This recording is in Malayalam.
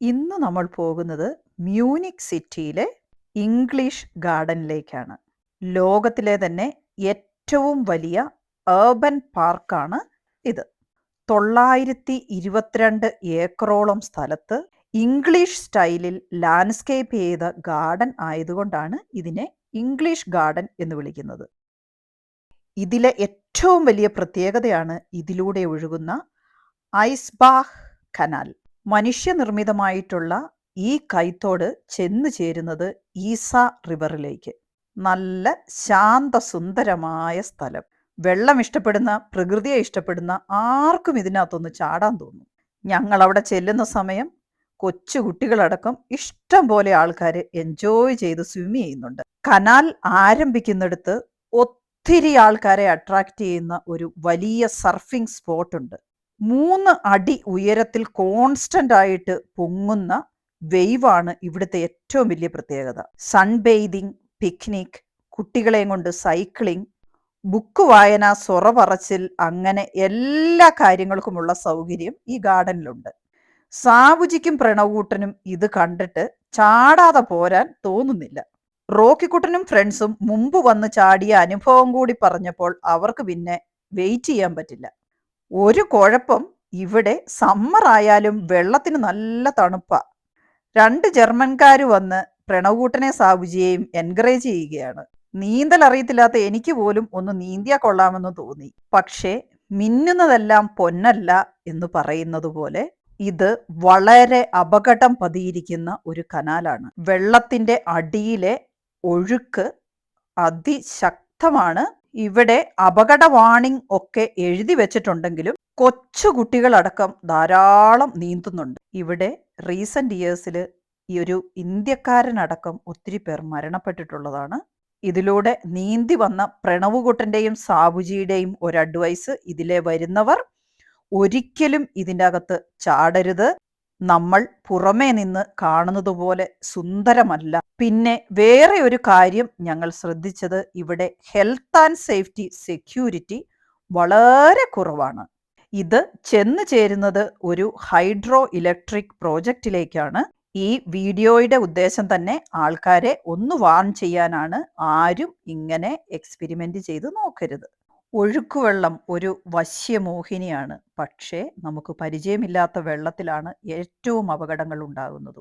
ഇന്ന് നമ്മൾ പോകുന്നത് മ്യൂണിക് സിറ്റിയിലെ ഇംഗ്ലീഷ് ഗാർഡനിലേക്കാണ്. ലോകത്തിലെ തന്നെ ഏറ്റവും വലിയ ഏർബൻ പാർക്കാണ് ഇത്. തൊള്ളായിരത്തി ഇരുപത്തിരണ്ട് ഏക്കറോളം സ്ഥലത്ത് ഇംഗ്ലീഷ് സ്റ്റൈലിൽ ലാൻഡ്സ്കേപ്പ് ചെയ്ത ഗാർഡൻ ആയതുകൊണ്ടാണ് ഇതിനെ ഇംഗ്ലീഷ് ഗാർഡൻ എന്ന് വിളിക്കുന്നത്. ഇതിലെ ഏറ്റവും വലിയ പ്രത്യേകതയാണ് ഇതിലൂടെ ഒഴുകുന്ന ഐസ്ബാഹ് കനാൽ. മനുഷ്യനിർമ്മിതമായിട്ടുള്ള ഈ കൈത്തോട് ചെന്നു ചേരുന്നത് ഈസ റിവറിലേക്ക്. നല്ല ശാന്ത സുന്ദരമായ സ്ഥലം. വെള്ളം ഇഷ്ടപ്പെടുന്ന പ്രകൃതിയെ ഇഷ്ടപ്പെടുന്ന ആർക്കും ഇതിനകത്തൊന്ന് ചാടാൻ തോന്നും. ഞങ്ങൾ അവിടെ ചെല്ലുന്ന സമയം കൊച്ചു കുട്ടികളടക്കം ഇഷ്ടം പോലെ ആൾക്കാർ എൻജോയ് ചെയ്ത് സ്വിം ചെയ്യുന്നുണ്ട്. കനാൽ ആരംഭിക്കുന്നിടത്ത് ഒത്തിരി ആൾക്കാരെ അട്രാക്റ്റ് ചെയ്യുന്ന ഒരു വലിയ സർഫിംഗ് സ്പോട്ട് ഉണ്ട്. മൂന്ന് അടി ഉയരത്തിൽ കോൺസ്റ്റന്റ് ആയിട്ട് പൊങ്ങുന്ന വെയ്വാണ് ഇവിടുത്തെ ഏറ്റവും വലിയ പ്രത്യേകത. സൺബെയ്തിങ് പിക്നിക് കുട്ടികളെയും കൊണ്ട് സൈക്ലിംഗ് ബുക്ക് വായന സൊറ പറച്ചിൽ അങ്ങനെ എല്ലാ കാര്യങ്ങൾക്കുമുള്ള സൗകര്യം ഈ ഗാർഡനിലുണ്ട് സാവുജിക്കും പ്രണവൂട്ടനും ഇത് കണ്ടിട്ട് ചാടാതെ പോരാൻ തോന്നുന്നില്ല. റോക്കിക്കുട്ടനും ഫ്രണ്ട്സും മുമ്പ് വന്ന് ചാടിയ അനുഭവം കൂടി പറഞ്ഞപ്പോൾ അവർക്ക് പിന്നെ വെയിറ്റ് ചെയ്യാൻ പറ്റില്ല. ഒരു കുഴപ്പം ഇവിടെ സമ്മറായാലും വെള്ളത്തിന് നല്ല തണുപ്പാ. രണ്ട് ജർമ്മൻകാർ വന്ന് പ്രണവൂട്ടനെ സാബുജിയെയും എൻകറേജ് ചെയ്യുകയാണ്. നീന്തൽ അറിയത്തില്ലാത്ത എനിക്ക് പോലും ഒന്ന് നീന്തിയാ കൊള്ളാമെന്ന് തോന്നി. പക്ഷേ മിന്നുന്നതെല്ലാം പൊന്നല്ല എന്ന് പറയുന്നത് പോലെ ഇത് വളരെ അപകടം പതിയിരിക്കുന്ന ഒരു കനാലാണ്. വെള്ളത്തിന്റെ അടിയിലെ ഒഴുക്ക് അതിശക്തമാണ് ഇവിടെ അപകട വാണിംഗ് ഒക്കെ എഴുതി വെച്ചിട്ടുണ്ടെങ്കിലും കൊച്ചു കുട്ടികളടക്കം ധാരാളം നീന്തുന്നുണ്ട്. ഇവിടെ റീസെന്റ് ഇയേഴ്സിൽ ഈ ഒരു ഇന്ത്യക്കാരനടക്കം ഒത്തിരി പേർ മരണപ്പെട്ടിട്ടുള്ളതാണ്. ഇതിലൂടെ നീന്തി വന്ന പ്രണവുകുട്ടന്റെയും സാബുജിയുടെയും ഒരു അഡ്വൈസ് ഇതിലെ വരുന്നവർ ഒരിക്കലും ഇതിന്റെ അകത്ത് ചാടരുത്. നമ്മൾ പുറമേ നിന്ന് കാണുന്നത് പോലെ സുന്ദരമല്ല. പിന്നെ വേറെ ഒരു കാര്യം ഞങ്ങൾ ശ്രദ്ധിച്ചത് ഇവിടെ ഹെൽത്ത് ആൻഡ് സേഫ്റ്റി സെക്യൂരിറ്റി വളരെ കുറവാണ്. ഇത് ചെന്ന് ചേരുന്നത് ഒരു ഹൈഡ്രോ ഇലക്ട്രിക് പ്രോജക്റ്റിലേക്കാണ് ഈ വീഡിയോയുടെ ഉദ്ദേശം തന്നെ ആൾക്കാരെ ഒന്ന് വാൺ ചെയ്യാനാണ്. ആരും ഇങ്ങനെ എക്സ്പെരിമെന്റ് ചെയ്ത് നോക്കരുത്. ഒഴുക്കുവെള്ളം ഒരു വശ്യമോഹിനിയാണ്. പക്ഷേ നമുക്ക് പരിചയമില്ലാത്ത വെള്ളത്തിലാണ് ഏറ്റവും അപകടങ്ങൾ ഉണ്ടാകുന്നത്.